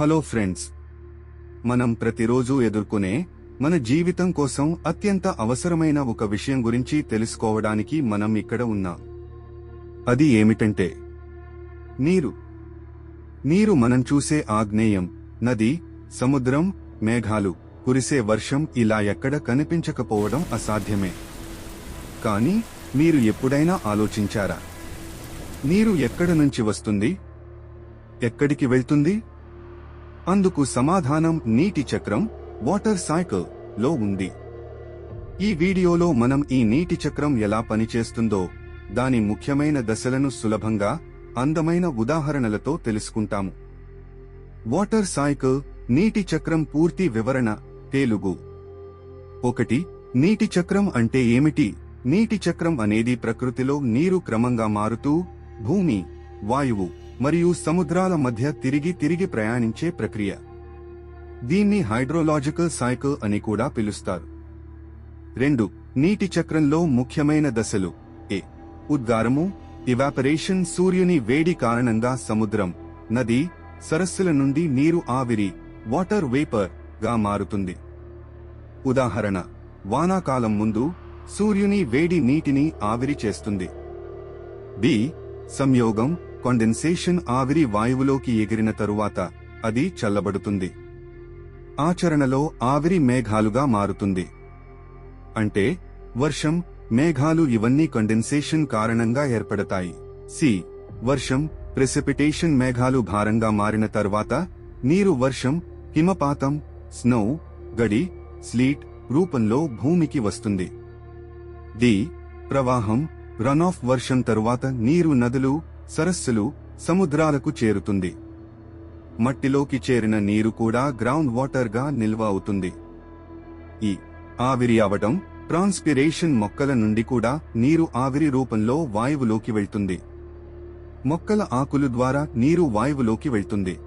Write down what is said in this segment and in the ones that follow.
Hello friends. మనం ప్రతిరోజు ఎదుర్కొనే మన జీవితం కోసం అత్యంత అవసరమైన ఒక విషయం గురించి తెలుసుకోవడానికి మనం ఇక్కడ ఉన్నాం. అది ఏమిటంటే నీరు. నీరు మనం చూసే ఆగ్నేయం నది సముద్రం మేఘాలు కురిసే వర్షం ఇలా ఎక్కడ కనిపించకపోవడం అసాధ్యమే. కానీ మీరు ఎప్పుడైనా ఆలోచించారా? నీరు ఎక్కడ నుంచి వస్తుంది? ఎక్కడికి వెళ్తుంది? అందుకు సమాధానం నీటి చక్రం వాటర్ సైకిల్లో ఉంది. ఈ వీడియోలో మనం ఈ నీటి చక్రం ఎలా పనిచేస్తుందో దాని ముఖ్యమైన దశలను సులభంగా అందమైన ఉదాహరణలతో తెలుసుకుంటాము. వాటర్ సైకిల్ నీటి చక్రం పూర్తి వివరణ తెలుగు. ఒకటి నీటి చక్రం అంటే ఏమిటి? నీటి చక్రం అనేది ప్రకృతిలో నీరు క్రమంగా మారుతూ భూమి వాయువు మరియు సముద్రాల మధ్య తిరిగి తిరిగి ప్రయాణించే ప్రక్రియ. దీన్ని హైడ్రోలాజికల్ సైకిల్ అని కూడా పిలుస్తారు. రెండు నీటి చక్రంలో ముఖ్యమైన దశలు. ఏ ఉద్గారము ఇవాపరేషన్ సూర్యుని వేడి కారణంగా సముద్రం నది సరస్సుల నుండి నీరు ఆవిరి వాటర్ వేపర్గా మారుతుంది. ఉదాహరణ వానాకాలం ముందు సూర్యుని వేడి నీటిని ఆవిరి చేస్తుంది. బి సంయోగం కండెన్సేషన్ ఆవిరి వాయువులోకి ఎగిరిన తరువాత అది చల్లబడుతుంది. ఆచరణలో ఆవిరి మేఘాలుగా మారుతుంది. అంటే వర్షం మేఘాలు ఇవన్నీ కండెన్సేషన్ కారణంగా ఏర్పడతాయి. సి వర్షం ప్రెసిపిటేషన్ మేఘాలు భారంగా మారిన తర్వాత నీరు వర్షం హిమపాతం స్నో గడి స్లీట్ రూపంలో భూమికి వస్తుంది. డి ప్రవాహం రన్ ఆఫ్ వర్షం తరువాత నీరు నదులు సరస్సులు సముద్రాలకు చేరుతుంది. మట్టిలోకి చేరిన నీరు కూడా గ్రౌండ్ వాటర్గా నిల్వ అవుతుంది. ఈ ఆవిరి అవడం ట్రాన్స్పిరేషన్ మొక్కల నుండి కూడా నీరు ఆవిరి రూపంలో వాయువులోకి వెళ్తుంది. మొక్కల ఆకులు ద్వారా నీరు వాయువులోకి వెళ్తుంది.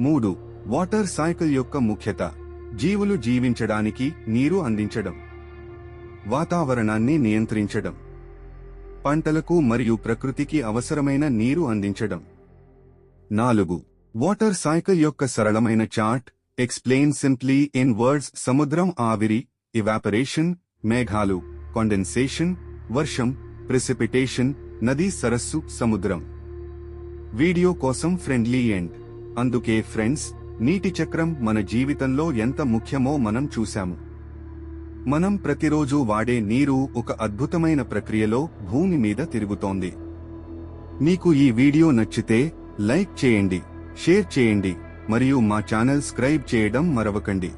మూడు వాటర్ సైకిల్ యొక్క ముఖ్యత జీవులు జీవించడానికి నీరు అందించడం. వాతావరణాన్ని నియంత్రించడం. పంటలకు మరియు ప్రకృతికి అవసరమైన నీరు అందించడం. నాలుగు. వాటర్ సైకిల్ యొక్క సరళమైన chart explain simply in words సముద్రం ఆవిరి ఇవాపరేషన్ మేఘాలు కండెన్సేషన్ వర్షం ప్రెసిపిటేషన్ నది సరస్సు సముద్రం. వీడియో కోసం ఫ్రెండ్లీ ఎండ్ అందుకే ఫ్రెండ్స్ నీటి చక్రం మన జీవితంలో ఎంత ముఖ్యమో మనం చూశాము. మనం ప్రతిరోజు వాడే నీరు ఒక అద్భుతమైన ప్రక్రియలో భూమి మీద తిరుగుతోంది. మీకు ఈ వీడియో నచ్చితే లైక్ చేయండి షేర్ చేయండి మరియు మా ఛానల్ స్క్రైబ్ చేయడం మరవకండి.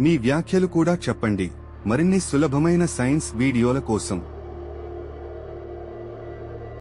మీ వ్యాఖ్యలు కూడా చెప్పండి. మరిన్ని సులభమైన సైన్స్ వీడియోల కోసం